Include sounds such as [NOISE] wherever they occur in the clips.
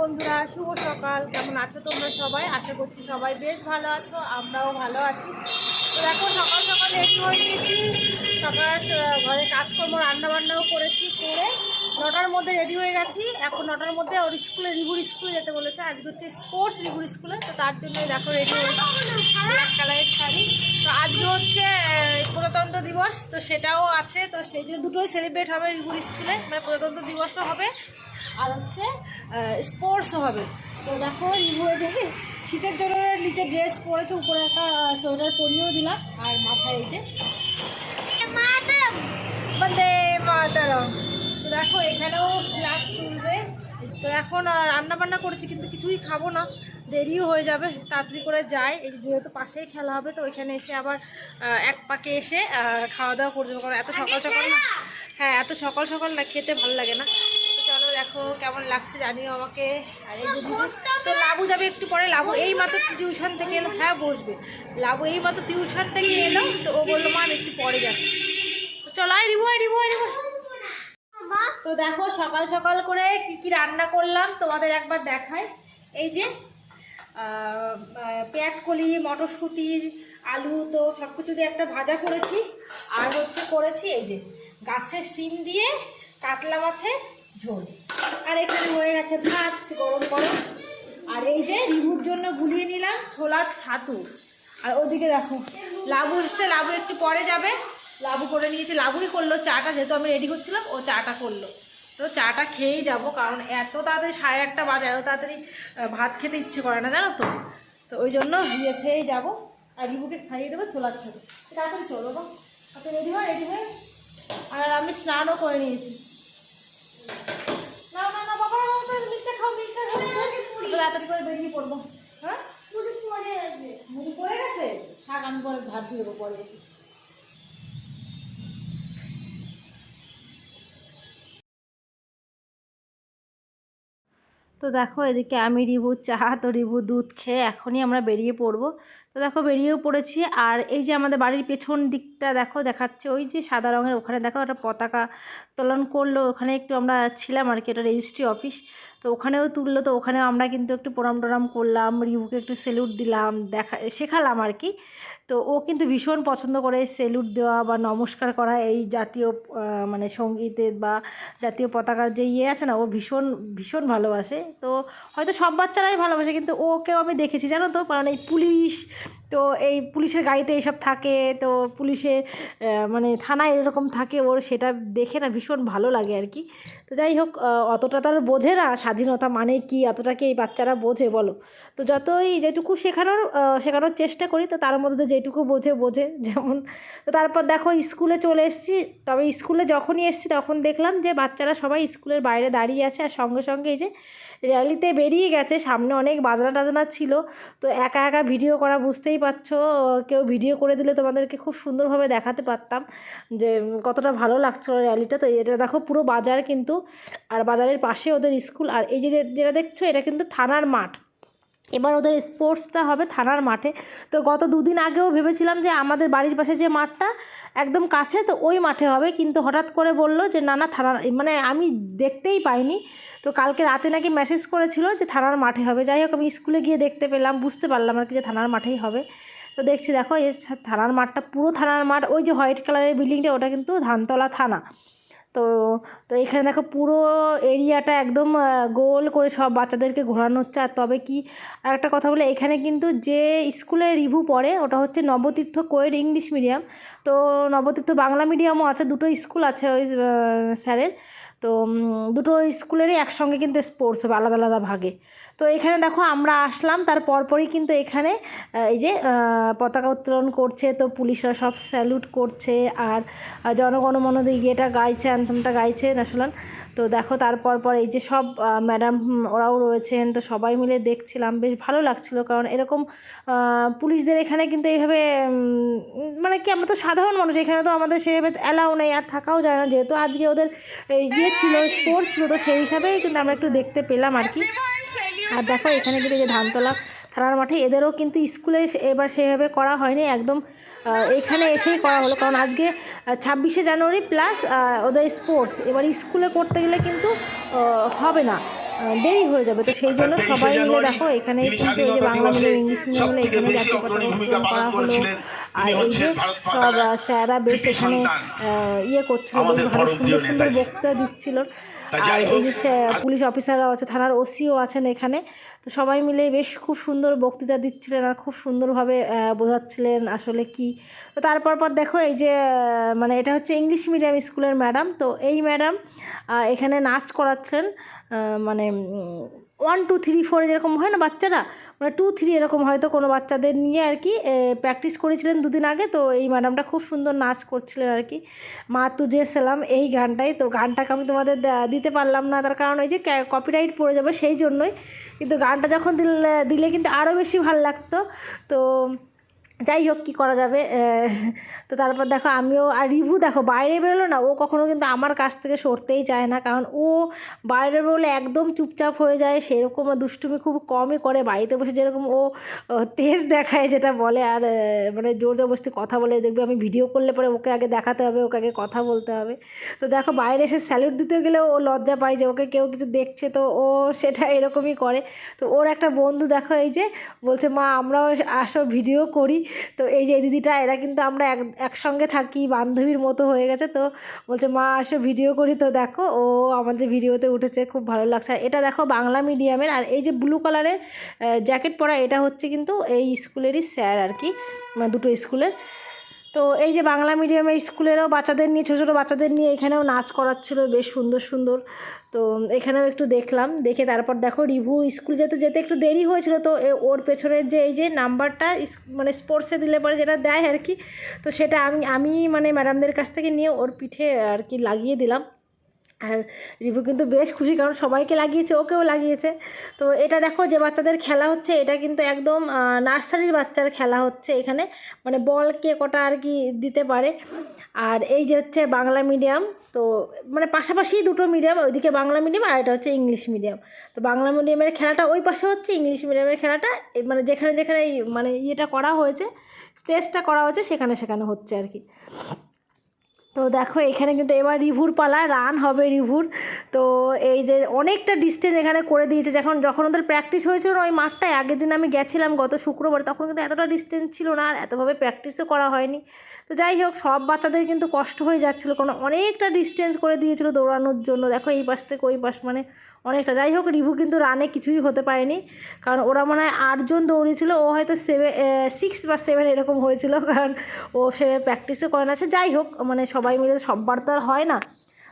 বন্ধুরা, শুভ সকাল। কেমন আছো তোমরা সবাই? আশা করছি সবাই বেশ ভালো আছো, আমরাও ভালো আছি। তো দেখো, সকাল সকাল রেডি হয়ে গেছি। সকাল ঘরে কাজকর্ম রান্না বান্নাও করেছি, করে নটার মধ্যে রেডি হয়ে গেছি। এখন নটার মধ্যে ওর স্কুলে, রিভুর স্কুলে যেতে বলেছে। আজকে হচ্ছে স্পোর্টস রিভুর স্কুলে, তো তার জন্য দেখো রেডি হয়েছি কালারের শাড়ি। তো আজকে হচ্ছে প্রজাতন্ত্র দিবস, তো সেটাও আছে। তো সেই জন্য দুটোই সেলিব্রেট হবে রিভুর স্কুলে। মানে প্রজাতন্ত্র দিবসও হবে। আর হচ্ছে স্পোর্টসও হবে। তো দেখো যে শীতের জন্য নিচে ড্রেস পরেছে, উপরে একটা সোয়েটার পরিয়েও দিলাম। আর মাথায় এই যে দেখো, এখানেও ফ্ল্যাগ তুলবে। তো এখন রান্না বান্না করেছি, কিন্তু কিছুই খাব না। দেরিও হয়ে যাবে, তাড়াতাড়ি করে যাই। এই যেহেতু পাশেই খেলা হবে, তো ওইখানে এসে আবার এক পাকে এসে খাওয়া দাওয়া করে দেবো। কারণ এত সকাল সকাল না হ্যাঁ এত সকাল সকাল না, খেতে ভালো লাগে না। দেখো কেমন লাগছে জানিও আমাকে। আর এই যে তো লাবু যাবে একটু পরে লাবু এই মাত্র টিউশন থেকে এলো হ্যাঁ বসবে। লাবু এই মাত্র টিউশন থেকে এলো তো ও বলল মা আমি একটু পরে যাচ্ছি। তো চলো আয় রিবু আয় রিবু আয় রিবু তো দেখো সকাল সকাল করে কি কি রান্না করলাম তোমাদের একবার দেখায় এই যে পেঁয়াজ কলি মটরশুঁটি আলু তো সব কিছু দিয়ে একটা ভাজা করেছি। আর হচ্ছে করেছি এই যে গাছের সিম দিয়ে কাতলা মাছের ঝোল। আর এখানে হয়ে গেছে ভাত, গরম গরম। আর এই যে রিভুর জন্য গুলিয়ে নিলাম ছোলার ছাতু। আর ওদিকে দেখো, লাবু এসছে, লাবু একটু পরে যাবে। লাবু করে নিয়েছে, লাবুই করল চাটা, যেহেতু আমি রেডি করছিলাম, ও চাটা করল। তো চাটা খেয়েই যাব, কারণ এত তাড়াতাড়ি, সাড়ে একটা বাজে, এত তাড়াতাড়ি ভাত খেতে ইচ্ছে করে না, জানো তো? তো ওই জন্য ইয়ে খেয়েই যাব। আর রিবুকে খাইয়ে দেবো ছোলার ছাতু। তাড়াতাড়ি চলো বা রেডি হয় রেডি হয়ে। আর আমি স্নানও করে নিয়েছি। তাড়াতাড়ি করে বেরিয়ে পড়ব। হ্যাঁ? মুড়ি পড়ে গেছে। থাক আমি পরে ঝাড় দিয়ে পরে তো দেখো এদিকে আমি রিবু চা, তো রিবু দুধ খেয়ে এখনই আমরা বেরিয়ে পড়ব। তো দেখো বেরিয়েও পড়েছি আর এই যে আমাদের বাড়ির পেছন দিকটা দেখো দেখাচ্ছে, ওই যে সাদা রঙের ওখানে দেখো একটা পতাকা তোলন করল, ওখানে একটু আমরা ছিলাম আর কি, এটা রেজিস্ট্রি অফিস তো ওখানেও তুললো, তো ওখানে আমরা কিন্তু একটু প্রণাম টরাম করলাম, রিবুকে একটু সেলুট দিলাম, দেখা, শেখালাম আর কি। তো ও কিন্তু ভীষণ পছন্দ করে সেলুট দেওয়া বা নমস্কার করা এই জাতীয় মানে সঙ্গীতের বা জাতীয় পতাকার যে ইয়ে আছে না, ও ভীষণ ভীষণ ভালোবাসে। তো হয়তো সব বাচ্চারাই ভালোবাসে, কিন্তু ওকেও আমি দেখেছি, জানো তো? কারণ এই পুলিশ, তো এই পুলিশের গাড়িতে এইসব থাকে, তো পুলিশে মানে থানায় এরকম থাকে, ওর সেটা দেখে না ভীষণ ভালো লাগে আর কি। তো যাই হোক অতটা তার বোঝে না। স্বাধীনতা মানে কি? অতটা কি এই বাচ্চারা বোঝে, বলো। তো যতই যেটুকু শেখানোর শেখানোর চেষ্টা করি, তো তার মধ্যে যেটুকু বোঝে বোঝে। যেমন, তো তারপর দেখো, স্কুলে চলে এসেছি। তবে স্কুলে যখনই এসেছি, তখন দেখলাম যে বাচ্চারা সবাই স্কুলের বাইরে দাঁড়িয়ে আছে আর সঙ্গে সঙ্গে এই যে র্যালিতে বেরিয়ে গেছে। সামনে অনেক বাজনা টাজনা ছিল। তো একা একা ভিডিও করা বুঝতেই পারছ। কেউ ভিডিও করে দিলে তোমাদেরকে খুব সুন্দরভাবে দেখাতে পারতাম যে কতটা ভালো লাগছিল র্যালিটা। তো এটা দেখো, পুরো বাজার কিন্তু আর বাজারের পাশে ওদের স্কুল আর এই যে যেটা দেখছ, এটা কিন্তু থানার মাঠ। এবার ওদের স্পোর্টসটা হবে থানার মাঠে। তো গত দুদিন আগেও ভেবেছিলাম যে আমাদের বাড়ির পাশে যে মাঠটা একদম কাছে, তো ওই মাঠে হবে। কিন্তু হঠাৎ করে বলল যে, না না, থানার মানে আমি দেখতেই পাইনি। তো কালকে রাতে নাকি মেসেজ করেছিল যে, থানার মাঠে হবে। যাই হোক, আমি স্কুলে গিয়ে দেখতে পেলাম, বুঝতে পারলাম আর কি যে, থানার মাঠেই হবে। তো দেখছি, দেখো এই থানার মাঠটা পুরো থানার মাঠ। ওই যে হোয়াইট কালারের বিল্ডিংটা, ওটা কিন্তু ধানতলা থানা। তো তো এখানে দেখো পুরো এরিয়াটা একদম গোল করে সব বাচ্চাদেরকে ঘোরানো হচ্ছে। আর তবে কি আর একটা কথা বলে, এখানে কিন্তু যে স্কুলে রিভু পড়ে ওটা হচ্ছে নবতীর্থ কোয়েড ইংলিশ মিডিয়াম। তো নবতীর্থ বাংলা মিডিয়ামও আছে, দুটো স্কুল আছে ওই স্যারের। তো দুটো স্কুলেরই একসঙ্গে কিন্তু স্পোর্টস হবে, আলাদা আলাদা ভাগে। তো এখানে দেখো আমরা আসলাম, তার পরপরই কিন্তু এখানে এই যে পতাকা উত্তোলন করছে, তো পুলিশরা সব স্যালুট করছে, আর জনগণমন দিয়ে ইয়েটা গাইছে অ্যান্থমটা গাইছে ন্যাশনাল তো দেখো তারপর পর এই যে সব ম্যাডাম ওরাও রয়েছেন, তো সবাই মিলে দেখছিলাম, বেশ ভালো লাগছিল। কারণ এরকম পুলিশদের এখানে কিন্তু এইভাবে মানে কি আমরা তো সাধারণ মানুষ, এখানে তো আমাদের সেভাবে অ্যালাউ নেই, আর থাকাও যায় না। যেহেতু আজকে ওদের ইয়ে ছিল স্পোর্টস ছিল, তো সেই হিসাবেই কিন্তু আমরা একটু দেখতে পেলাম আর কি। আর দেখো এখানে কিন্তু যে ধানতলা থানার মাঠে। এদেরও কিন্তু স্কুলে এবার সেভাবে করা হয়নি একদম এখানে এসেই করা হলো। কারণ আজকে ছাব্বিশে জানুয়ারি প্লাস ওদের স্পোর্টস এবার স্কুলে করতে গেলে কিন্তু হবে না। দেরি হয়ে যাবে। তো সেই জন্য সবাই মিলে দেখো এখানে কিন্তু এই যে বাংলা মিডিয়াম ইংলিশ মিডিয়াম হলো এখানে জাতীয় পতাকা করা হলো। আর এই যে সব স্যাররা বেশ এখানে ইয়ে করছিল ভালো সুন্দর সুন্দর বক্তৃতা দিচ্ছিল। আর এই যে পুলিশ অফিসাররাও আছে থানার ওসিও আছেন এখানে। তো সবাই মিলে বেশ খুব সুন্দর বক্তৃতা দিচ্ছিলেন আর খুব সুন্দরভাবে বোঝাচ্ছিলেন আসলে কি। তো তারপর পর দেখো এই যে মানে এটা হচ্ছে ইংলিশ মিডিয়াম স্কুলের ম্যাডাম তো এই ম্যাডাম এখানে নাচ করাচ্ছিলেন মানে ওয়ান টু থ্রি ফোরে যেরকম হয় না বাচ্চারা মানে টু থ্রি এরকম হয়তো কোনো বাচ্চাদের নিয়ে আর কি প্র্যাকটিস করেছিলেন দুদিন আগে, তো এই ম্যাডামটা খুব সুন্দর নাচ করছিলেন আর কি। মা তুজে সালাম, এই গানটাই, তো গানটাকে আমি তোমাদের দিতে পারলাম না, তার কারণ ওই যে কপিরাইট পড়ে যাবে সেই জন্যই। কিন্তু গানটা যখন দিলে দিলে কিন্তু আরও বেশি ভালো লাগতো, তো যাই হোক কী করা যাবে? তো তারপর দেখো, আমিও আর রিভু দেখো, বাইরে বেরোলো না, ও কখনো কিন্তু আমার কাছ থেকে সরতেই চায় না, কারণ ও বাইরে বেরোলে একদম চুপচাপ হয়ে যায়, সেরকম দুষ্টুমি খুব কমই করে, বাড়িতে বসে যেরকম ও তেজ দেখায় যেটা বলে, আর মানে জোর জবরদস্তি কথা বলে, দেখবে আমি ভিডিও করলে পরে ওকে আগে দেখাতে হবে, ওকে আগে কথা বলতে হবে। তো দেখো, বাইরে এসে স্যালুট দিতে গেলে ও লজ্জা পায় যে, ওকে কেউ কিছু দেখছে, তো ও সেটা এরকমই করে। তো ওর একটা বন্ধু দেখো, এই যে, বলছে, মা, আমরাও আসো ভিডিও করি। তো এই যে দিদিটা, এরা কিন্তু আমরা এক, একসঙ্গে থাকি, বান্ধবীর মতো হয়ে গেছে তো। বলছে, মা, আসো ভিডিও করি তো, দেখো। ও আমাদের ভিডিওতে উঠেছে, খুব ভালো লাগছে। আর এটা দেখো বাংলা মিডিয়ামের আর এই যে ব্লু কালারের জ্যাকেট পরা, এটা হচ্ছে কিন্তু এই স্কুলেরই স্যার আর কি মানে দুটো স্কুলের। তো এই যে বাংলা মিডিয়ামে স্কুলেরও বাচ্চাদের নিয়ে, ছোটো ছোটো বাচ্চাদের নিয়ে এখানেও নাচ করাচ্ছিল, বেশ সুন্দর সুন্দর। তো এখানেও একটু দেখলাম, দেখে তারপর দেখো রিভু স্কুল যেহেতু, যেতে একটু দেরি হয়েছিল, তো ওর পেছনের যে এই যে নাম্বারটা মানে স্পোর্টসে দিলে পরে যেটা দেয় আর কি, তো সেটা আমি আমি মানে ম্যাডামদের কাছ থেকে নিয়ে ওর পিঠে আর কি লাগিয়ে দিলাম। আর রিভু কিন্তু বেশ খুশি কারণ সবাইকে লাগিয়েছে, ওকেও লাগিয়েছে। তো এটা দেখো যে বাচ্চাদের খেলা হচ্ছে, এটা কিন্তু একদম নার্সারির বাচ্চার খেলা হচ্ছে এখানে। মানে বল কে কটা আর কি দিতে পারে। আর এই যে হচ্ছে বাংলা মিডিয়াম, তো মানে পাশাপাশি দুটো মিডিয়াম, ওইদিকে বাংলা মিডিয়াম আর এটা হচ্ছে ইংলিশ মিডিয়াম। তো বাংলা মিডিয়ামের খেলাটা ওই পাশে হচ্ছে, ইংলিশ মিডিয়ামের খেলাটা মানে যেখানে যেখানে মানে ইয়েটা করা হয়েছে, স্টেজটা করা হয়েছে, সেখানে সেখানে হচ্ছে আর কি। তো দেখো, এখানে কিন্তু এবার রিভুর পালা রান হবে রিভুর। তো এই যে অনেকটা ডিস্টেন্স এখানে করে দিয়েছে। যখন যখন ওদের প্র্যাকটিস হয়েছিল না ওই মাঠটায় আগের দিন আমি গেছিলাম গত শুক্রবার, তখন কিন্তু এতটা ডিস্টেন্স ছিল না আর এতভাবে প্র্যাকটিসও করা হয়নি। তো যাই হোক, সব বাচ্চাদের কিন্তু কষ্ট হয়ে যাচ্ছিল। কারণ অনেকটা ডিস্টেন্স করে দিয়েছিল দৌড়ানোর জন্য। দেখো, এই পাশ থেকে ওই পাশ মানে অনেকটা। যাই হোক, রিভু কিন্তু রানে কিছুই হতে পারেনি। কারণ ওরা মনে হয় আটজন দৌড়েছিল ও হয়তো সেভেন সিক্স বা সেভেন এরকম হয়েছিল, কারণ ও সে প্র্যাকটিসও করে না। সে যাই হোক মানে সবাই মিলে সববার তো আর হয় না।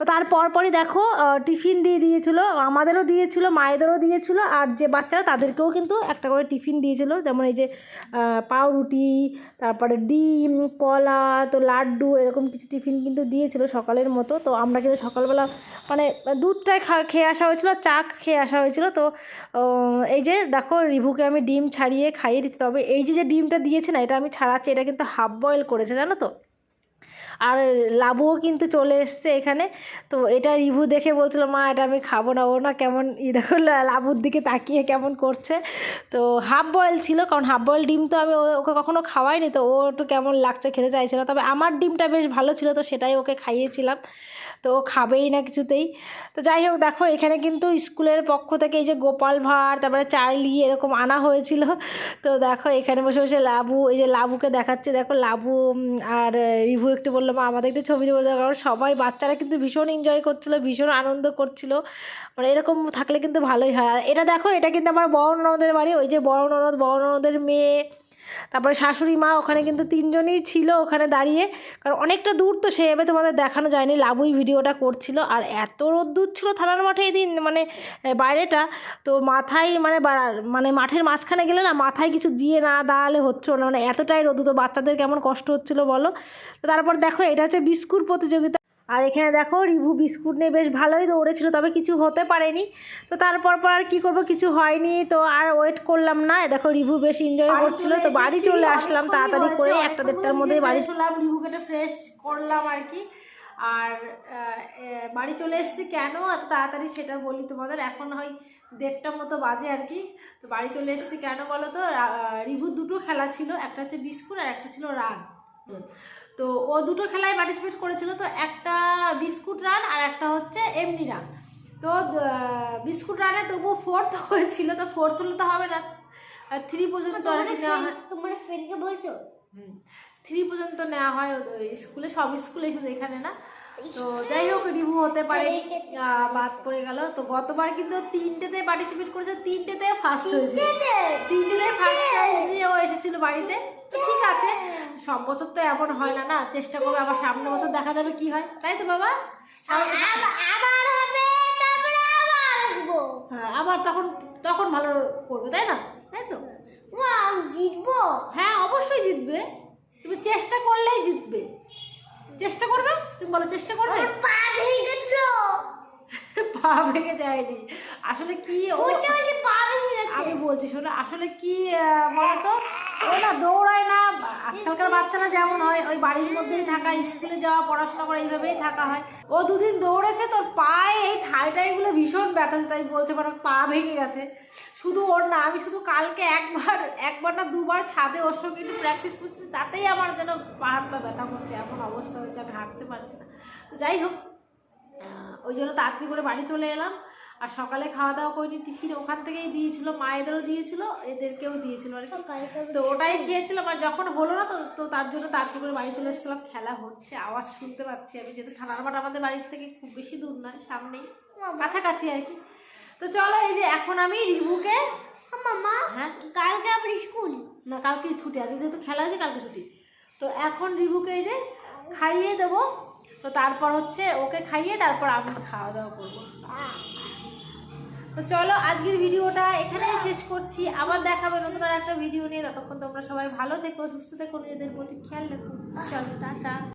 তো তারপর পরই দেখো টিফিন দিয়ে দিয়েছিল, আমাদেরও দিয়েছিল, মায়েদেরও দিয়েছিল, আর যে বাচ্চারা তাদেরকেও কিন্তু একটা করে টিফিন দিয়েছিল। যেমন এই যে পাউরুটি, তারপরে ডিম, কলা, তো লাড্ডু, এরকম কিছু টিফিন কিন্তু দিয়েছিল সকালের মতো। তো আমরা কিন্তু সকালবেলা মানে দুধটাই খা, খেয়ে আসা হয়েছিল, চা খেয়ে আসা হয়েছিল। তো এই যে দেখো, রিভুকে আমি ডিম ছাড়িয়ে খাইয়ে দিচ্ছি। তবে এই যে যে ডিমটা দিয়েছে না, এটা আমি ছাড়াচ্ছি, এটা কিন্তু হাফ বয়েল করেছে, জানো তো? আর লাবুও কিন্তু চলে এসছে এখানে। তো এটা রিভু দেখে বলছিল, মা, এটা আমি খাব না। ও না কেমন, ই দেখো, লাবুর দিকে তাকিয়ে কেমন করছে। তো হাফ বয়েল ছিল, কারণ হাফ বয়েল ডিম তো আমি ওকে কখনো খাওয়াইনি। তো ও একটু কেমন লাগছে খেতে চাইছিল তবে আমার ডিমটা বেশ ভালো ছিল, তো সেটাই ওকে খাইয়েছিলাম। তো খাবেই না কিছুতেই। তো যাই হোক, দেখো, এখানে কিন্তু স্কুলের পক্ষ থেকে এই যে গোপাল ভাঁড়, তারপরে চার্লি এরকম আনা হয়েছিল। তো দেখো, এখানে বসে বসে লাবু, এই যে লাবুকে দেখাচ্ছে, দেখো, লাবু আর রিভু একটু বলল, মা, আমাদের একটু ছবি ছবি দেওয়া কারণ সবাই বাচ্চারা কিন্তু ভীষণ এনজয় করছিল, ভীষণ আনন্দ করছিল। মানে এরকম থাকলে কিন্তু ভালোই হয়। আর এটা দেখো, এটা কিন্তু আমার বড় ননদের বাড়ি, ওই যে বড় ননদ, বড় ননদের মেয়ে তারপরে শাশুড়ি মা ওখানে কিন্তু তিনজনই ছিল ওখানে দাঁড়িয়ে। কারণ অনেকটা দূর তো সেভাবে তোমাদের দেখানো যায়নি, লাবুই ভিডিওটা করছিল। আর এত রোদ্দুর ছিল থানার মাঠে এই দিন মানে বাইরেটা। তো মাথায় মানে মানে মাঠের মাঝখানে গেলে না, মাথায় কিছু দিয়ে না দাঁড়ালে হচ্ছিল না। মানে এতটাই রোদ্দু তো বাচ্চাদের কেমন কষ্ট হচ্ছিল বলো? তারপর দেখো, এটা হচ্ছে বিস্কুট প্রতিযোগিতা। আর এখানে দেখো রিভু বিস্কুট নিয়ে বেশ ভালোই দৌড়েছিল তবে কিছু হতে পারেনি। তো তারপর পর আর কী করব কিছু হয়নি। তো আর ওয়েট করলাম না। দেখো রিভু বেশ এনজয় করছিল তো বাড়ি চলে আসলাম তাড়াতাড়ি করে একটা দেড়টার মধ্যে বাড়ি চলাম রিভুকে ফ্রেশ করলাম আর কি। আর বাড়ি চলে এসেছি কেন? এত তাড়াতাড়ি সেটা বলি তোমাদের। এখন হয় দেড়টার মতো বাজে আর কি। তো বাড়ি চলে এসেছি কেন বলো তো? রা- রিভুর দুটো খেলা ছিল একটা হচ্ছে বিস্কুট আর একটা ছিল রান। তো ও দুটো খেলায় পার্টিসিপেট করেছিল তো একটা বিস্কুট রান আর একটা হচ্ছে এমনি রান। তো বিস্কুট রানে তবু ফোর্থ হয়েছিল তো ফোর্থ হলে তো হবে না। থ্রি পর্যন্ত তোমার ফ্রেন্ডকে বলছো? থ্রি পর্যন্ত নেওয়া হয় স্কুলে সব স্কুলে শুধু এখানে না। তো যাই হোক রিভু হতে পারে। বাদ পড়ে গেল। তো গতবার কিন্তু তিনটেতে পার্টিসিপেট করেছে তিনটেতে ফার্স্ট হয়েছে। তিনটেতে? ফার্স্ট নিয়ে ও এসেছিল বাড়িতে। তো ঠিক আছে সব বছর তো এমন হয় না না? চেষ্টা করবে আবার সামনে বছর দেখা যাবে কি হয়। তাই তো বাবা? আবার আবার হবে তারপরে আবার আসব। হ্যাঁ আবার তখন তখন ভালো করবে তাই না? তাই তো? ওয়াও জিতবো? হ্যাঁ অবশ্যই জিতবে। তুমি চেষ্টা করলেই জিতবে। চেষ্টা করবে? তুমি বলো চেষ্টা করবে? পা ভেঙে গেছিল। [LAUGHS] পা ভেঙে যায়নি। আসলে কি ও ওটা ওই যে পা ভেঙে গেছে আমি বলছি শোনো আসলে কি বলো বলতো ও না, দৌড়ায় না, আজকালকার বাচ্চারা যেমন হয়, ওই বাড়ির মধ্যেই থাকা, স্কুলে যাওয়া, পড়াশোনা করা, এইভাবেই থাকা হয়। ও দুদিন দৌড়েছে, তোর পায়ে এই থাইটাইগুলো ভীষণ ব্যথা, তাই বলছে মানে পা ভেঙে গেছে। শুধু ওর না, আমি শুধু কালকে একবার একবার না দুবার ছাদে ওর সঙ্গে একটু প্র্যাকটিস করছি, তাতেই আমার যেন পা হাত পা ব্যথা করছে, এমন অবস্থা হয়েছে, আমি হাঁটতে পারছি না। তো যাই হোক ওই জন্য তাড়াতাড়ি করে বাড়ি চলে এলাম। আর সকালে খাওয়া দাওয়া করিনি টিফিন ওখান থেকেই দিয়েছিল মায়েদেরও দিয়েছিল এদেরকেও দিয়েছিল আর তো ওটাই খেয়েছিলাম আর যখন হলো না তো তো তার জন্য তাড়াতাড়ি করে বাড়ি চলে এসেছিলাম খেলা হচ্ছে আওয়াজ শুনতে পাচ্ছি আমি যেহেতু থানার মাঠ আমাদের বাড়ির থেকে খুব বেশি দূর নয় সামনেই কাছাকাছি আর কি। তো চলো এই যে এখন আমি রিভুকে মামা হ্যাঁ? কালকে আবার স্কুল। না কালকে ছুটি আছে যেহেতু খেলা আছে কালকে ছুটি। তো এখন রিভুকে এই যে খাইয়ে দেবো তো তারপর হচ্ছে ওকে খাইয়ে তারপর আমি খাওয়া দাওয়া করব। তো চলো আজকের ভিডিওটা এখানেই শেষ করছি। আবার দেখাবে নতুন আর একটা ভিডিও নিয়ে। ততক্ষণ তোমরা সবাই ভালো থেকো, সুস্থ থেকো, নিজেদের প্রতি খেয়াল রেখো। চলো, টাটা।